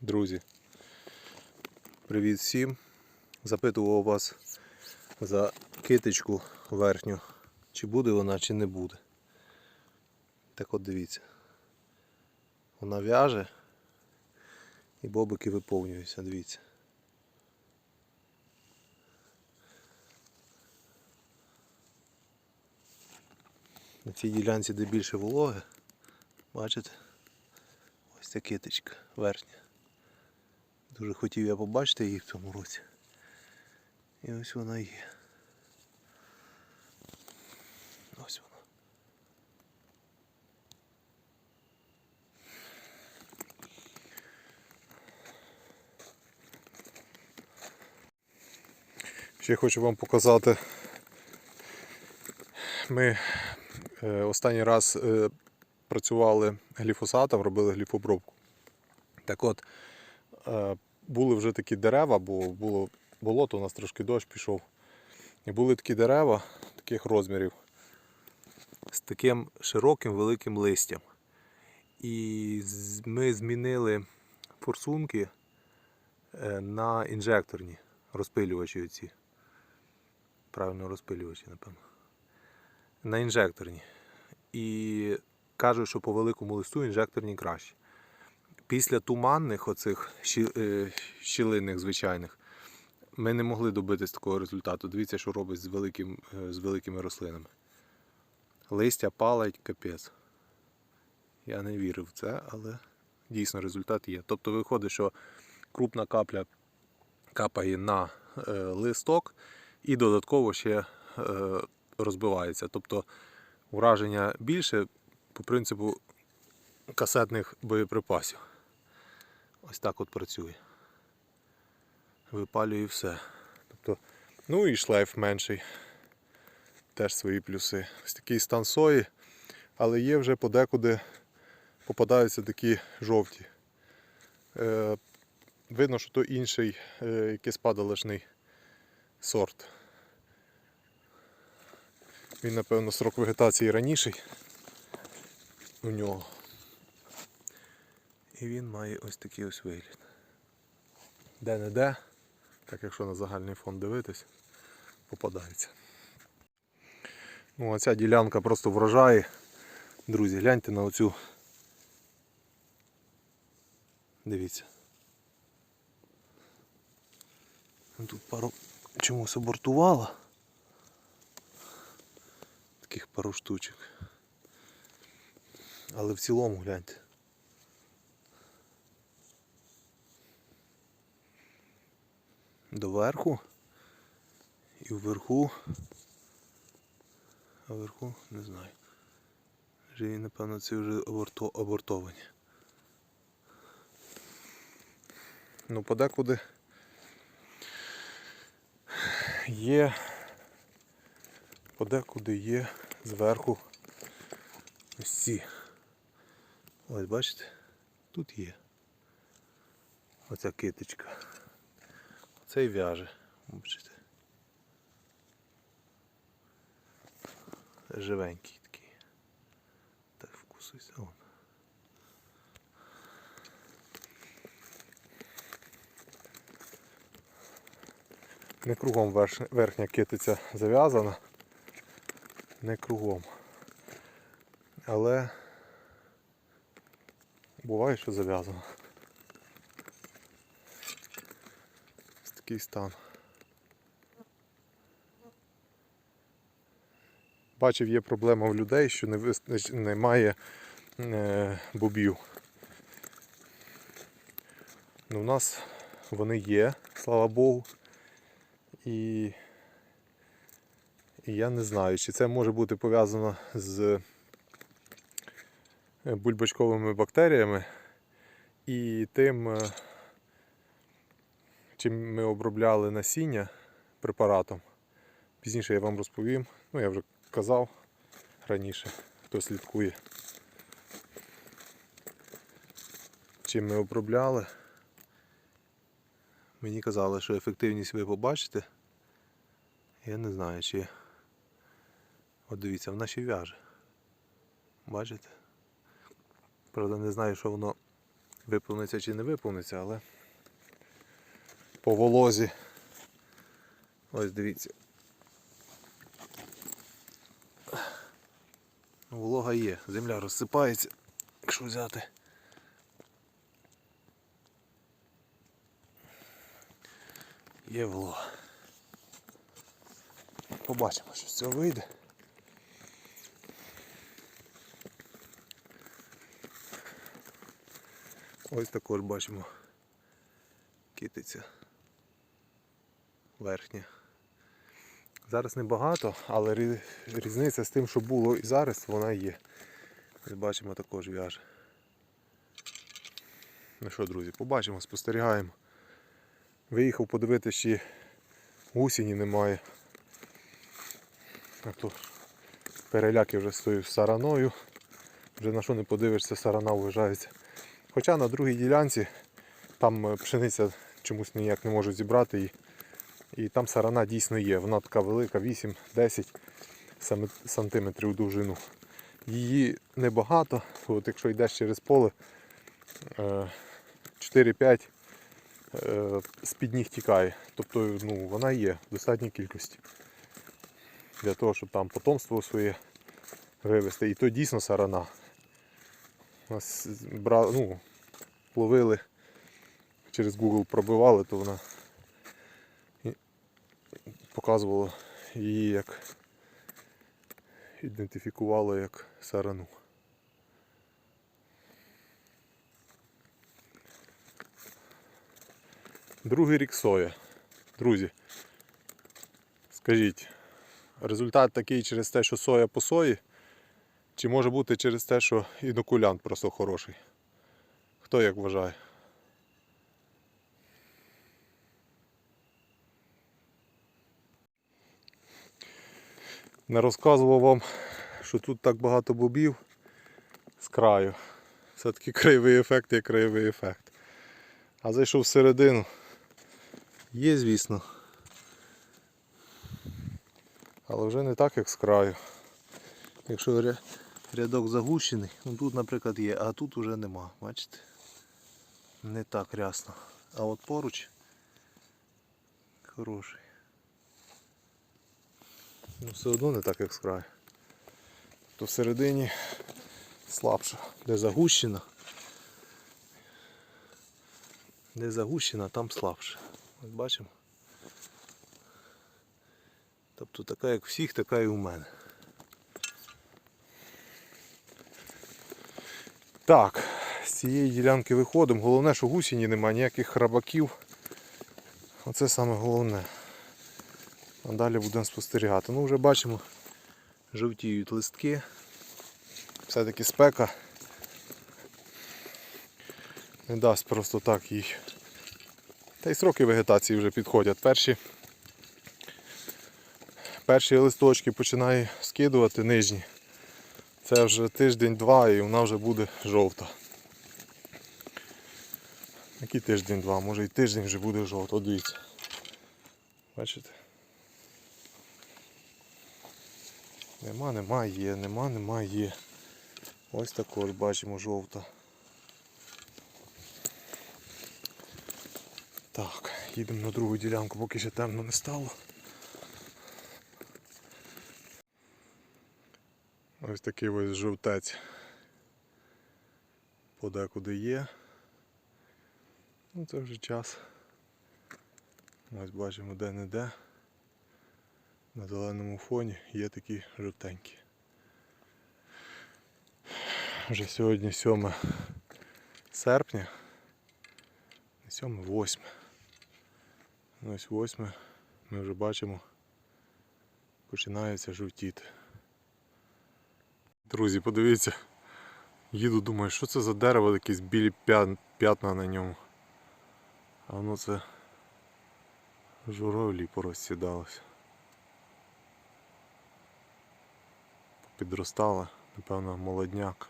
Друзі, привіт всім. Запитував вас за китичку верхню, чи буде вона, чи не буде. Так от дивіться. Вона в'яже і бобики виповнюються, дивіться. На цій ділянці, де більше вологи, бачите? Ось ця китичка верхня. Дуже хотів я побачити її в цьому році. І ось вона є. Ось вона. Ще хочу вам показати. Ми е, останній раз е, працювали гліфосатом, робили гліфобробку. Так от, е, були вже такі дерева, бо було болото, у нас трошки дощ пішов. І були такі дерева таких розмірів з таким широким великим листям. І ми змінили форсунки е, на інжекторні розпилювачі оці. Правильно розпилювачі, напевно. На інжекторні. І кажуть, що по великому листу інжекторні краще. Після туманних оцих е, щілинних звичайних ми не могли добитись такого результату. Дивіться, що робить з, великим, е, з великими рослинами. Листя палить капець. Я не вірив в це, але дійсно результат є. Тобто виходить, що крупна капля капає на е, листок і додатково ще розбивається. Тобто враження більше по принципу касетних боєприпасів. Ось так от працює. Випалює все. Тобто, ну і шлейф менший. Теж свої плюси. Ось такий стан сої, але є вже подекуди попадаються такі жовті. Е, видно, що то інший е, якийсь падалишний сорт. Він, напевно, срок вегетації раніший у нього. І він має ось такий ось вигляд. Де-не-де, так якщо на загальний фон дивитись, попадається. Ну, а ця ділянка просто вражає. Друзі, гляньте на оцю. Дивіться. Тут пару чомусь абортувало. Таких пару штучок. Але в цілому гляньте. Доверху і вверху. А вверху не знаю. Живі, напевно, ці вже аборто, абортовані. Ну, подекуди є. Подекуди є зверху ось ці. Ось бачите? Тут є. Оця китичка. Цей в'яже. Бачите? Живенький такий. Так вкусуйся. Вон. Не кругом верхня китиця зав'язана. Не кругом. Але буває, що зав'язано. Такий стан. Бачив, є проблема в людей, що не вист- немає е, бобів. Ну, у нас вони є, слава Богу. І, і я не знаю, чи це може бути пов'язано з е, бульбочковими бактеріями і тим, е, чим ми обробляли насіння препаратом. Пізніше я вам розповім. Ну, я вже казав раніше, хто слідкує. Чим ми обробляли. Мені казали, що ефективність ви побачите. Я не знаю, чи. От дивіться, вона ще в'яже. Бачите? Правда, не знаю, що воно виповниться чи не виповниться, але по волозі. Ось дивіться. Волога є, земля розсипається, якщо взяти. Є волога. Побачимо, що з цього вийде. Ось також бачимо китиця верхня. Зараз небагато, але різниця з тим, що було і зараз, вона є. Бачимо також в'яже. Ну що, друзі, побачимо, спостерігаємо. Виїхав подивитися, чи гусіні немає. А то переляки вже з сараною. Вже на що не подивишся, сарана вважається. Хоча на другій ділянці там е, пшениця чомусь ніяк не можуть зібрати її. І там сарана дійсно є. Вона така велика, 8-10 сами- сантиметрів довжину. Її небагато, от якщо йдеш через поле, е, 4-5 е, з-під ніг тікає. Тобто ну, вона є в достатній кількості. Для того, щоб там потомство своє вивезти. І то дійсно сарана. Нас бра... ну, ловили через Google пробивали, то вона показувала її як ідентифікувала як сарану. Другий рік соя. Друзі, скажіть, результат такий через те, що соя по сої, чи може бути через те, що інокулянт просто хороший? Хто як вважає? Не розказував вам, що тут так багато бобів з краю. Все-таки краєвий ефект є краєвий ефект. А зайшов всередину. Є, звісно. Але вже не так, як з краю. Якщо рядок загущений, ну тут, наприклад, є, а тут вже нема, бачите? Не так рясно. А от поруч хороший. Ну все одно не так, як з краю. То всередині слабше. Де загущена. Де загущена, там слабше. Ось бачимо. Тобто така як всіх, така і у мене. Так, з цієї ділянки виходимо. Головне, що гусіні немає, ніяких храбаків. Оце саме головне. А далі будемо спостерігати. Ну вже бачимо, жовтіють листки. Все-таки спека не дасть просто так їй. Та й сроки вегетації вже підходять. Перші, перші листочки починає скидувати нижні. Це вже тиждень-два і вона вже буде жовта. Який тиждень-два? Може і тиждень вже буде жовта. От дивіться. Бачите? Нема, нема, є, нема, нема, є. Ось також бачимо жовта. Так, їдемо на другу ділянку, поки ще темно не стало. Ось такий ось жовтець подекуди є. Ну це вже час. Ось бачимо де-не-де. На зеленому фоні є такі жовтенькі. Вже сьогодні 7 серпня. Не 7, 8. Ну, Ось 8 ми вже бачимо, починається жовтіти. Друзі, подивіться, їду, думаю, що це за дерево, якісь білі п'ятна на ньому. А воно це журавлі порозсідалося. Підростала, напевно, молодняк.